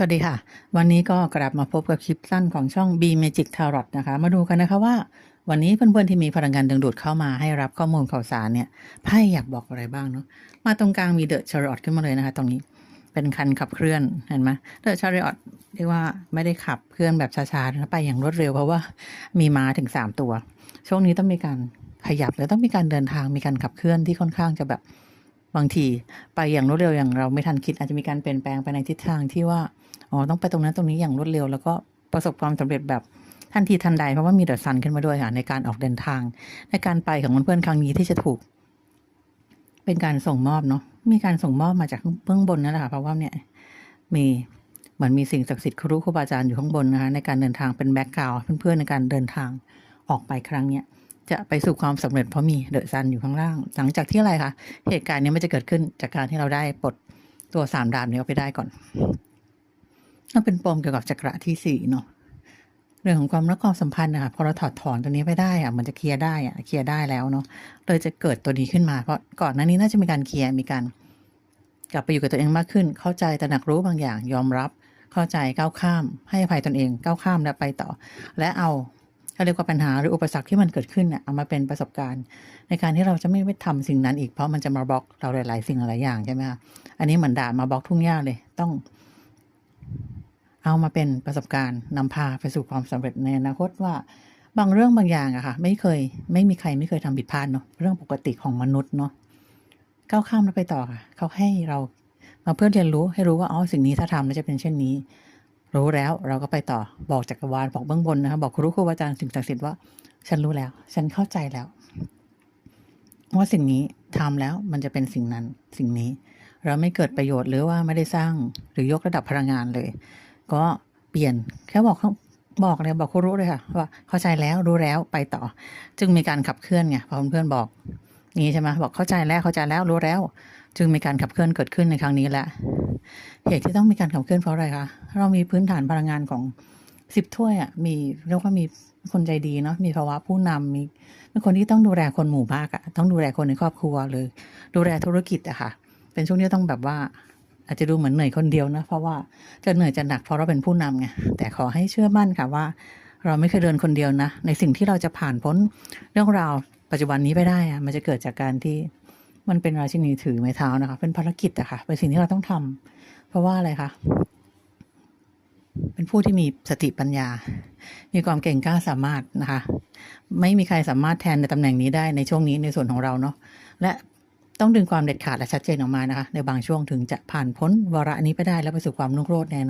สวัสดีค่ะ วันนี้ก็กลับมาพบกับคลิปสั้นของช่อง B Magic Tarot นะคะ มาดูกันนะคะว่า วันนี้เพื่อนๆที่มีพลังงานดึงดูดเข้ามาให้รับข้อมูลข่าวสารเนี่ยไพ่อยากบอกอะไรบ้างเนาะมาตรงกลางมีเดอะชาริอตขึ้นมาเลยนะคะ ตรงนี้เป็นคันขับเคลื่อนเห็นไหมเดอะชาริอตเรียกว่าไม่ได้ขับเคลื่อนแบบช้าๆนะไปอย่างรวดเร็วเพราะว่ามีม้าถึงสามตัว ช่วงนี้ต้องมีการขยับแล้วต้องมีการเดินทางมีการขับเคลื่อนที่ค่อนข้างจะแบบ บางทีไปอย่างรวดเร็วอย่างเราไม่ทันคิดอาจจะมีการเปลี่ยนแปลงไปในทิศทางที่ว่าอ๋อต้องไปตรงนั้นตรงนี้อย่างรวดเร็ว แล้วก็ประสบความสำเร็จแบบทันทีทันใดเพราะว่ามีเดอะซันขึ้นมาด้วยค่ะในการออกเดินทาง ในการไปของเพื่อนๆครั้งนี้ที่จะถูก เป็นการส่งมอบเนาะมีการส่งมอบมาจากเบื้องบนนั่นแหละค่ะเพราะว่าเนี่ยมีเหมือนมีสิ่งศักดิ์สิทธิ์ครูครูบาอาจารย์อยู่ข้างบนนะคะในการเดินทางเป็นแบ็กกราวเพื่อนๆในการเดินทางออกไปครั้งเนี้ย จะไปสู่ความสำเร็จเพราะมีเดอะซันอยู่ข้างล่าง หลังจากที่อะไรคะเหตุการณ์นี้มันจะเกิดขึ้นจากการที่เราได้ปลดตัวสามดาบนี้ออกไปได้ก่อนก็เป็นปมเกี่ยวกับจักระที่สี่เนาะเรื่องของความรักความสัมพันธ์นะคะพอเราถอดถอนตัวนี้ไปได้อะมันจะเคลียร์ได้อะเคลียร์ได้แล้วเนาะเลยจะเกิดตัวนี้ขึ้นมา เพราะก่อนหน้านี้น่าจะมีการเคลียร์มีการกลับไปอยู่กับตัวเองมากขึ้น เข้าใจตระหนักรู้บางอย่าง ยอมรับ เข้าใจก้าวข้าม ให้อภัยตนเองก้าวข้ามและไปต่อ และเอา เขาเรียกว่าปัญหาหรืออุปสรรคที่มันเกิดขึ้นเนี่ยเอามาเป็นประสบการณ์ ในการที่เราจะไม่ไปทำสิ่งนั้นอีกเพราะมันจะมาบล็อกเราหลาย ๆ สิ่งหลายอย่างใช่ไหมคะอันนี้เหมือนด่ามาบล็อกทุ่งหญ้าเลยต้อง เอามาเป็นประสบการณ์นำพาไปสู่ความสำเร็จในอนาคตว่าบางเรื่องบางอย่างอะค่ะ ไม่เคย ไม่มีใครไม่เคยทำผิดพลาดเนาะเรื่องปกติของมนุษย์เนาะก้าวข้ามแล้วไปต่อค่ะ เขาให้เรามาเพื่อเรียนรู้ให้รู้ว่าอ๋อสิ่งนี้ถ้าทำแล้วจะเป็นเช่นนี้ รู้แล้วเราก็ไปต่อบอกจักรวาลบอกเบื้องบนนะคะบอกครูครูอาจารย์สิ่งศักดิ์สิทธิ์ว่า ฉันรู้แล้ว ฉันเข้าใจแล้ว ว่าสิ่งนี้ทำแล้วมันจะเป็นสิ่งนั้นสิ่งนี้ เราไม่เกิดประโยชน์หรือว่าไม่ได้สร้างหรือยกระดับพลังงานเลย ก็เปลี่ยนแค่บอกเขาบอกเลยบอกครูรู้เลยค่ะว่าเข้าใจแล้วรู้แล้วไปต่อ จึงมีการขับเคลื่อนไงพอเพื่อนบอกนี้ใช่ไหมบอกเข้าใจแล้วเข้าใจแล้วรู้แล้ว จึงมีการขับเคลื่อนเกิดขึ้นในครั้งนี้แหละ เหตุที่ต้องมีการขับเคลื่อนเพราะอะไรคะเรามีพื้นฐานพลังงานของสิบถ้วยอะมีเรียกว่ามีคนใจดีเนาะมีภาวะผู้นำมีเป็นคนที่ต้องดูแลคนหมู่มากอะต้องดูแลคนในครอบครัวหรือดูแลธุรกิจอะค่ะ เป็นช่วงที่ต้องแบบว่า อาจจะดูเหมือนเหนื่อยคนเดียวนะเพราะว่าจะเหนื่อยจะหนักเพราะเราเป็นผู้นำไงแต่ขอให้เชื่อมั่นค่ะว่า เราไม่เคยเดินคนเดียวนะ ในสิ่งที่เราจะผ่านพ้นเรื่องราวปัจจุบันนี้ไปได้อะมันจะเกิดจากการที่มันเป็นราชินีถือไม้เท้านะคะ เป็นภารกิจอะค่ะเป็นสิ่งที่เราต้องทำเพ ราะว่าอะไรคะเป็นผู้ที่มีสติปัญญา มีความเก่งกล้าสามารถนะคะ ไม่มีใครสามารถแทนในตำแหน่งนี้ได้ในช่วงนี้ในส่วนของเราเนาะ และต้องดึงความเด็ดขาดและชัดเจนออกมานะคะ ในบางช่วงถึงจะผ่านพ้นวาระนี้ไปได้แล้วไปสู่ความรุ่งโรจน์ในอ